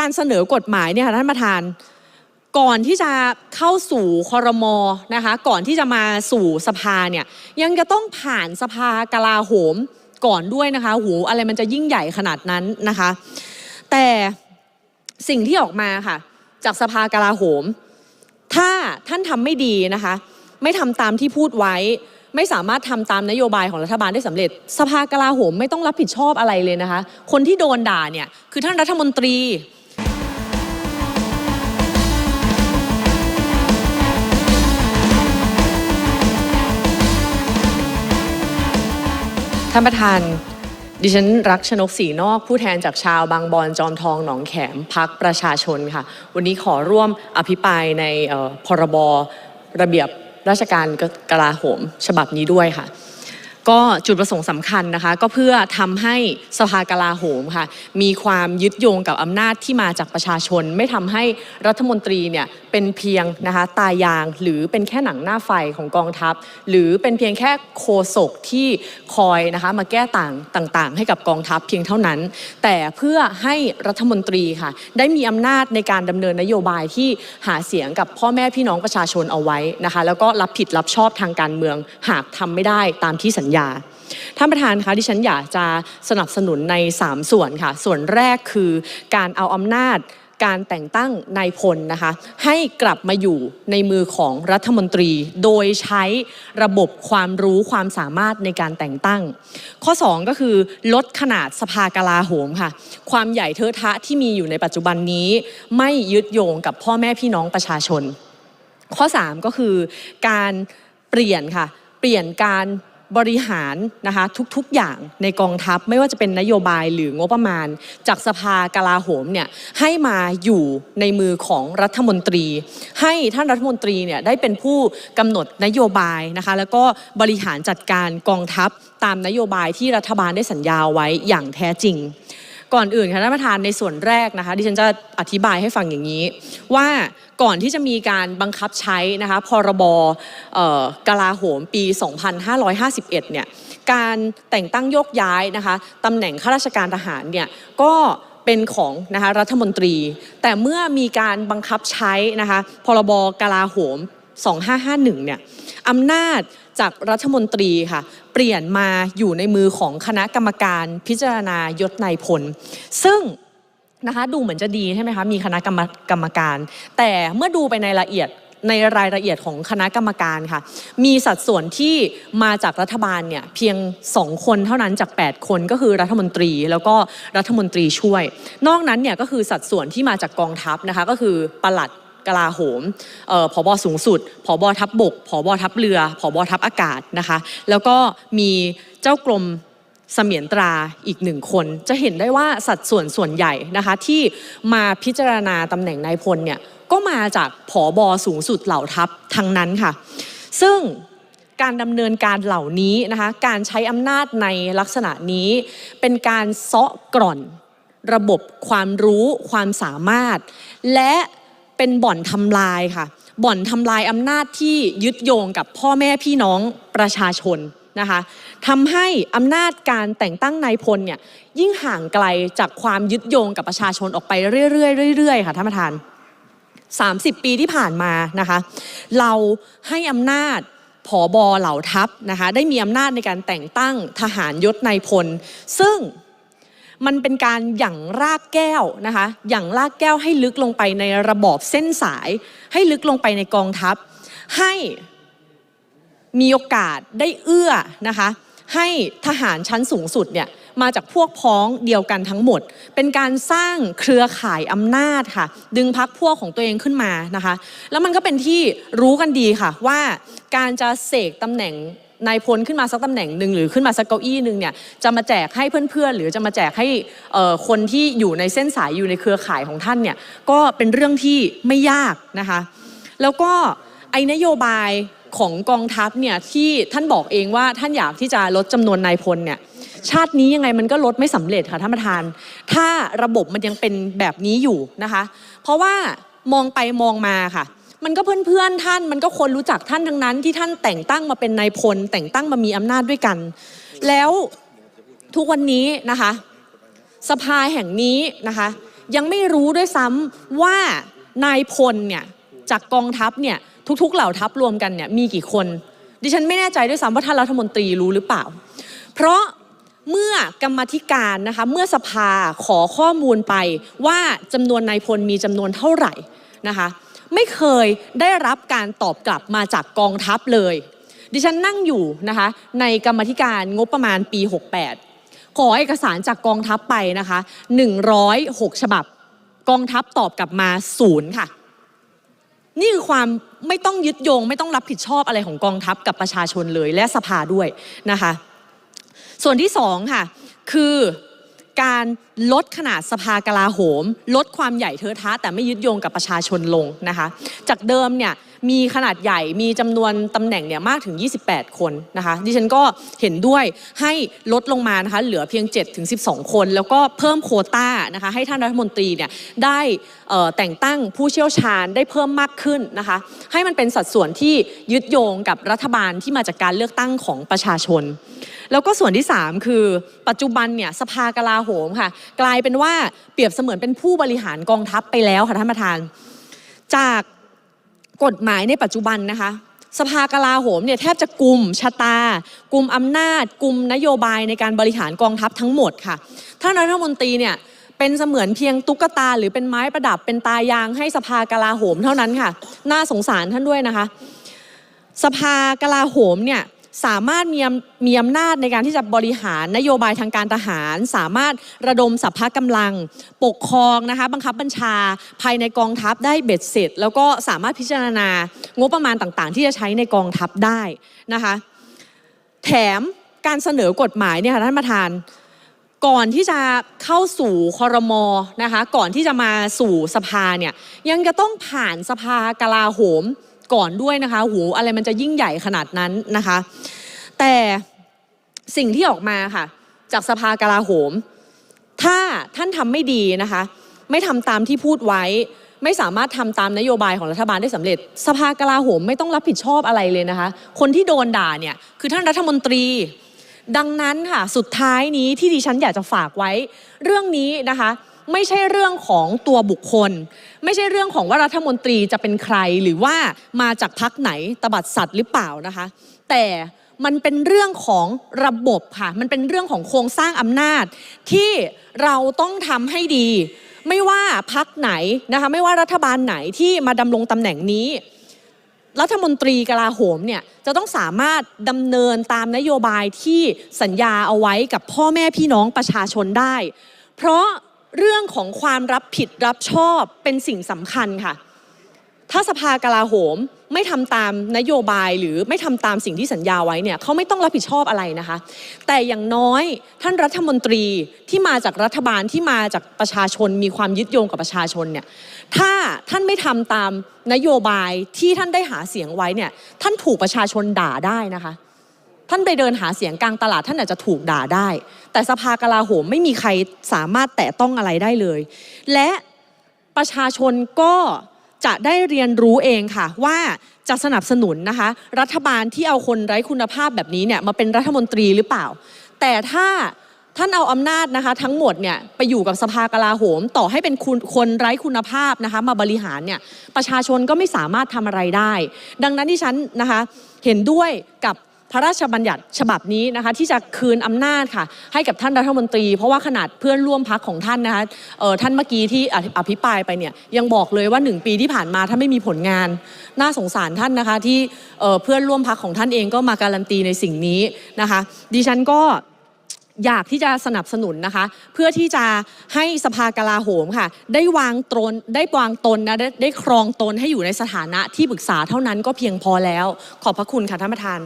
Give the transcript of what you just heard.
การเสนอกฎหมายเนี่ยค่ะท่านประธาน ก่อนที่จะเข้าสู่คอรมอนะคะ ก่อนที่จะมาสู่สภาเนี่ยยังจะต้องผ่านสภากลาโหมก่อนด้วยนะคะโหอะไรมันจะยิ่งใหญ่ขนาดนั้นนะคะ แต่สิ่งที่ออกมาค่ะ จากสภากลาโหม ถ้าท่านทำไม่ดีนะคะ ไม่ทำตามที่พูดไว้ ไม่สามารถทำตามนโยบายของรัฐบาลได้สำเร็จ สภากลาโหมไม่ต้องรับผิดชอบอะไรเลยนะคะ คนที่โดนด่าเนี่ยคือท่านรัฐมนตรี ท่านประธาน ดิฉันรักชนกศรีนอกผู้แทนจากชาวบางบอนจอมทองหนองแขมพักประชาชนค่ะ วันนี้ขอร่วมอภิปรายในพรบระเบียบราชการกลาโหม ฉบับนี้ด้วยค่ะ ก็จุดประสงค์สำคัญนะคะ ก็เพื่อทำให้สภากลาโหมค่ะ มีความยึดโยงกับอำนาจที่มาจากประชาชน ไม่ทำให้รัฐมนตรีเนี่ยเป็นเพียงนะคะตายางหรือเป็นแค่หนังหน้าไฟของกองทัพ หรือเป็นเพียงแค่โคศกที่คอยนะคะมาแก้ต่างต่างๆ ให้กับกองทัพเพียงเท่านั้น แต่เพื่อให้รัฐมนตรีค่ะ ได้มีอำนาจในการดำเนินนโยบายที่หาเสียงกับพ่อแม่พี่น้องประชาชนเอาไว้นะคะ แล้วก็รับผิดรับชอบทางการเมืองหากทำไม่ได้ตามที่สัญญาท่านประธานคะที่ฉันอยากจะสนับสนุนใน 3 ส่วนค่ะ ส่วนแรกคือการเอาอำนาจการแต่งตั้งนายพลนะคะให้กลับมาอยู่ในมือของรัฐมนตรี โดยใช้ระบบความรู้ความสามารถในการแต่งตั้ง ข้อ 2 ก็คือลดขนาดสภากลาโหมค่ะ ความใหญ่เทอะทะที่มีอยู่ในปัจจุบันนี้ ไม่ยึดโยงกับพ่อแม่พี่น้องประชาชน ข้อ 3 ก็คือการเปลี่ยนค่ะ เปลี่ยนการ บริหารนะคะทุกๆอย่างในกองทัพไม่ว่าจะเป็นนโยบายหรืองบประมาณ จากสภากลาโหมเนี่ยให้มาอยู่ในมือของรัฐมนตรี ให้ท่านรัฐมนตรีเนี่ยได้เป็นผู้กำหนดนโยบายนะคะแล้วก็บริหารจัดการกองทัพตามนโยบายที่รัฐบาลได้สัญญาไว้อย่างแท้จริง ก่อนอื่นค่ะท่านประธานในส่วนแรกนะคะดิฉันจะอธิบายให้ฟังอย่างนี้ ว่าก่อนที่จะมีการบังคับใช้นะคะพรบกลาโหมปี 2551 เนี่ยการแต่งตั้งโยกย้ายนะคะตำแหน่งข้าราชการทหารเนี่ยก็เป็นของนะคะรัฐมนตรี แต่เมื่อมีการบังคับใช้นะคะพรบกลาโหม 2551 เนี่ยอำนาจจากรัฐมนตรีค่ะ เปลี่ยนมาอยู่ในมือของคณะกรรมการพิจารณายศนายพล ซึ่งนะคะดูเหมือนจะดีใช่ไหมคะ มีคณะกรรมกรรมการ แต่เมื่อดูไปในละเอียดในรายละเอียดของคณะกรรมการค่ะ มีสัดส่วนที่มาจากรัฐบาลเนี่ยเพียง 2 คนเท่านั้นจาก 8 คนก็คือรัฐมนตรีแล้วก็รัฐมนตรีช่วย นอกนั้นเนี่ยก็คือสัดส่วนที่มาจากกองทัพนะคะก็คือปลัด กลาโหมเอ่อผบสูงสุดผบทัพบบกผบทัพเรือผบทัพอากาศนะคะ แล้วก็มีเจ้ากรมเสมียนตราอีกหนึ่งคน จะเห็นได้ว่าสัดส่วนส่วนใหญ่นะคะที่มาพิจารณาตำแหน่งนายพลเนี่ยก็มาจากผอบสูงสุดเหล่าทัพทั้งนั้นค่ะ ซึ่งการดำเนินการเหล่านี้นะคะการใช้อำนาจในลักษณะนี้ เป็นการเซาะกร่อนระบบความรู้ความสามารถ และ เป็นบ่อนทำลายค่ะ บ่อนทำลายอำนาจที่ยึดโยงกับพ่อแม่พี่น้องประชาชนนะคะทำให้อำนาจการแต่งตั้งนายพลเนี่ยยิ่งห่างไกลจากความยึดโยงกับประชาชนออกไปเรื่อยๆเรื่อยๆค่ะท่านประธาน 30 ปีที่ผ่านมานะคะ เราให้อำนาจผอบอเหล่าทัพนะคะได้มีอำนาจในการแต่งตั้งทหารยศนายพล ซึ่ง มันเป็นการหยั่งรากแก้วนะคะหยั่งรากแก้วให้ลึกลงไปในระบอบเส้นสาย ให้ลึกลงไปในกองทัพ ให้มีโอกาสได้เอื้อนะคะให้ทหารชั้นสูงสุดเนี่ยมาจากพวกพ้องเดียวกันทั้งหมด เป็นการสร้างเครือข่ายอำนาจค่ะ ดึงพักพวกของตัวเองขึ้นมานะคะ แล้วมันก็เป็นที่รู้กันดีค่ะว่าการจะเสกตำแหน่ง นายพลขึ้นมาสักตำแหน่งหนึ่งหรือขึ้นมาสักเก้าอี้หนึ่งเนี่ยจะมาแจกให้เพื่อนๆ หรือจะมาแจกให้คนที่อยู่ในเส้นสายอยู่ในเครือข่ายของท่านเนี่ยก็เป็นเรื่องที่ไม่ยากนะคะแล้วก็ไอ้นโยบายของกองทัพเนี่ยที่ท่านบอกเองว่าท่านอยากที่จะลดจำนวนนายพลเนี่ยชาตินี้ยังไงมันก็ลดไม่สำเร็จค่ะท่านประธาน ถ้าระบบมันยังเป็นแบบนี้อยู่นะคะ เพราะว่ามองไปมองมาค่ะ มันก็เพื่อนๆท่าน มันก็คนรู้จักท่านทั้งนั้น ที่ท่านแต่งตั้งมาเป็นนายพล แต่งตั้งมามีอำนาจด้วยกัน แล้วทุกวันนี้นะคะ สภาแห่งนี้นะคะ ยังไม่รู้ด้วยซ้ำว่านายพลเนี่ยจากกองทัพเนี่ยทุกๆ เหล่าทัพรวมกันเนี่ยมีกี่คน ดิฉันไม่แน่ใจด้วยซ้ำว่าท่านรัฐมนตรีรู้หรือเปล่า เพราะเมื่อกรรมาธิการนะคะเมื่อสภาขอข้อมูลไปว่าจำนวนนายพลมีจำนวนเท่าไหร่นะคะ ไม่เคยได้รับการตอบกลับมาจากกองทัพเลย ดิฉันนั่งอยู่นะคะในกรรมธิการงบประมาณปี 68 ขอเอกสารจากกองทัพไปนะคะ 106 ฉบับ กองทัพตอบกลับมาศูนย์ค่ะ นี่คือความไม่ต้องยึดโยง ไม่ต้องรับผิดชอบอะไรของกองทัพกับประชาชนเลยและสภาด้วยนะคะ ส่วนที่สองค่ะ คือ การลดขนาดสภากลาโหม ลดความใหญ่เทอะทะแต่ไม่ยึดโยงกับประชาชนลงนะคะ จากเดิมเนี่ยมีขนาดใหญ่มีจำนวนตำแหน่งเนี่ยมากถึง 28 คนนะคะดิฉันก็เห็นด้วยให้ลดลงมานะคะเหลือเพียง7ถึง12 คน แล้วก็เพิ่มโคต้านะคะให้ท่านรัฐมนตรีเนี่ยได้แต่งตั้งผู้เชี่ยวชาญได้เพิ่มมากขึ้นนะคะให้มันเป็นสัดส่วนที่ยึดโยงกับรัฐบาลที่มาจากการเลือกตั้งของประชาชน แล้วก็ส่วนที่ 3 คือ ปัจจุบันเนี่ยสภากลาโหมค่ะ กลายเป็นว่าเปรียบเสมือนเป็นผู้บริหารกองทัพไปแล้วค่ะท่านประธาน จากกฎหมายในปัจจุบันนะคะสภากลาโหมเนี่ยแทบจะกลุ่มชะตา กลุ่มอำนาจ กลุ่มนโยบายในการบริหารกองทัพทั้งหมดค่ะท่านรัฐมนตรีเนี่ยเป็นเสมือนเพียงตุ๊กตา หรือเป็นไม้ประดับเป็นตายางให้สภากลาโหมเท่านั้นค่ะ น่าสงสารท่านด้วยนะคะ สภากลาโหมเนี่ย สามารถมีอำมีอำนาจในการที่จะบริหารนโยบายทางการทหาร สามารถระดมสัพพะกำลัง ปกครองนะคะบังคับบัญชาภายในกองทัพได้เบ็ดเสร็จ แล้วก็สามารถพิจารณางบประมาณต่างๆ ที่จะใช้ในกองทัพได้นะคะแถมการเสนอกฎหมายเนี่ยค่ะท่านประธานก่อนที่จะเข้าสู่คอรมอนะคะก่อนที่จะมาสู่สภาเนี่ยยังจะต้องผ่านสภากลาโหม ก่อนด้วยนะคะโหอะไรมันจะยิ่งใหญ่ขนาดนั้นนะคะ แต่สิ่งที่ออกมาค่ะ จากสภากลาโหม ถ้าท่านทำไม่ดีนะคะ ไม่ทำตามที่พูดไว้ ไม่สามารถทำตามนโยบายของรัฐบาลได้สำเร็จ สภากลาโหมไม่ต้องรับผิดชอบอะไรเลยนะคะ คนที่โดนด่าเนี่ยคือท่านรัฐมนตรีดังนั้นค่ะ สุดท้ายนี้ที่ดิฉันอยากจะฝากไว้ เรื่องนี้นะคะ ไม่ใช่เรื่องของตัวบุคคล ไม่ใช่เรื่องของว่ารัฐมนตรีจะเป็นใครหรือว่ามาจากพักไหนตบัดสัตว์หรือเปล่านะคะ แต่มันเป็นเรื่องของระบบค่ะ มันเป็นเรื่องของโครงสร้างอำนาจ ที่เราต้องทำให้ดี ไม่ว่าพักไหนนะคะ ไม่ว่ารัฐบาลไหนที่มาดำรงตำแหน่งนี้ รัฐมนตรีกลาโหมเนี่ยจะต้องสามารถดำเนินตามนโยบายที่สัญญาเอาไว้กับพ่อแม่พี่น้องประชาชนได้ เพราะ เรื่องของความรับผิดรับชอบเป็นสิ่งสำคัญค่ะ ถ้าสภากลาโหมไม่ทำตามนโยบายหรือไม่ทำตามสิ่งที่สัญญาไว้เนี่ยเขาไม่ต้องรับผิดชอบอะไรนะคะ แต่อย่างน้อยท่านรัฐมนตรีที่มาจากรัฐบาลที่มาจากประชาชน มีความยึดโยงกับประชาชนเนี่ยถ้าท่านไม่ทำตามนโยบายที่ท่านได้หาเสียงไว้เนี่ยท่านถูกประชาชนด่าได้นะคะ ท่านไปเดินหาเสียงกลางตลาดท่านอาจจะถูกด่าได้ แต่สภากลาโหมไม่มีใครสามารถแตะต้องอะไรได้เลย และประชาชนก็จะได้เรียนรู้เองค่ะว่าจะสนับสนุนนะคะ รัฐบาลที่เอาคนไร้คุณภาพแบบนี้เนี่ยมาเป็นรัฐมนตรีหรือเปล่า แต่ถ้าท่านเอาอำนาจนะคะทั้งหมดเนี่ยไปอยู่กับสภากลาโหม ต่อให้เป็นคคนไร้คุณภาพนะคะมาบริหารเนี่ยประชาชนก็ไม่สามารถทำอะไรได้ ดังนั้นที่ฉันนะคะเห็นด้วยกับ พระราชบัญญัติฉบับนี้นะคะที่จะคืนอำนาจค่ะให้กับท่านรัฐมนตรี เพราะว่าขนาดเพื่อนร่วมพักของท่านนะคะเออท่านเมื่อกี้ที่อภิอภิปรายไปเนี่ยยังบอกเลยว่าหนึ่งปีที่ผ่านมาท่านไม่มีผลงาน น่าสงสารท่านนะคะที่เออเพื่อนร่วมพักของท่านเองก็มาการันตีในสิ่งนี้นะคะดิฉันก็อยากที่จะสนับสนุนนะคะ เพื่อที่จะให้สภากลาโหมค่ะ ได้วางตนได้วางตนนะไดได้ครองตนให้อยู่ในสถานะที่ปรึกษาเท่านั้นก็เพียงพอแล้ว ขอบพระคุณค่ะท่านประธาน